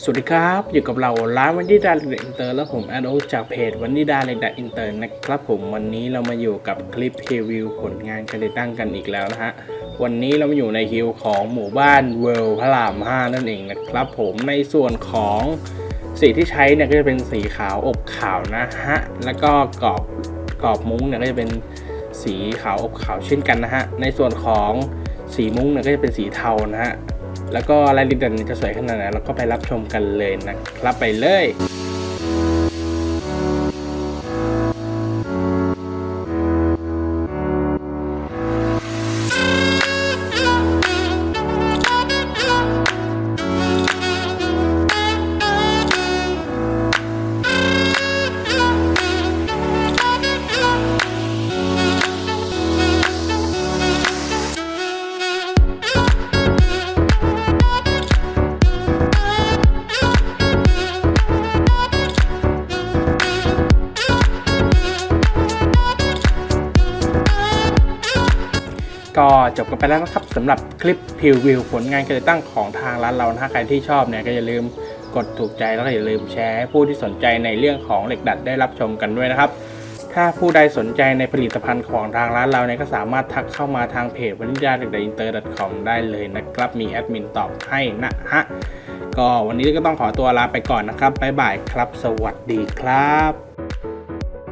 สวัสดีครับ อยู่กับเราร้านวันดีดาเล็กอินเตอร์แล้วผมแอดโอจากเพจวันดีดาเล็กอินเตอร์นะครับผมวันนี้เรามาอยู่กับคลิปรีวิวผลงานการติดตั้งกันอีกแล้วนะฮะ วันนี้เรามาอยู่ในคิวของหมู่บ้านเวิลด์พระราม 5 นั่นเองนะครับผมในส่วนของสีที่ใช้เนี่ยก็จะเป็นสีขาวอบขาวนะฮะ แล้วก็กรอบกรอบมุ้งเนี่ยก็จะเป็นสีขาวอบขาวเช่นกันนะฮะในส่วนของสีมุ้งเนี่ยก็จะเป็นสีเทานะฮะ แล้วก็รายละเอียดจะสวยขนาดไหนเราก็ไปรับชมกันเลยนะครับไปเลย ก็จบกันไปแล้วนะครับสำหรับคลิปพรีวิวผลงานการติดตั้งของทางร้านเรานะฮะใครที่ชอบเนี่ยก็อย่าลืมกดถูกใจแล้วก็อย่าลืมแชร์ให้ผู้ที่สนใจในเรื่องของเหล็กดัดได้รับชมกันด้วยนะครับ ถ้าผู้ใดสนใจในผลิตภัณฑ์ของทางร้านเราเนี่ยก็สามารถทักเข้ามาทางเพจวันนิดาเด็กดัดอินเตอร์ .com ได้เลยนะครับ มีแอดมินตอบให้นะฮะก็วันนี้ก็ต้องขอตัวลาไปก่อนนะครับบ๊ายบายครับ สวัสดีครับ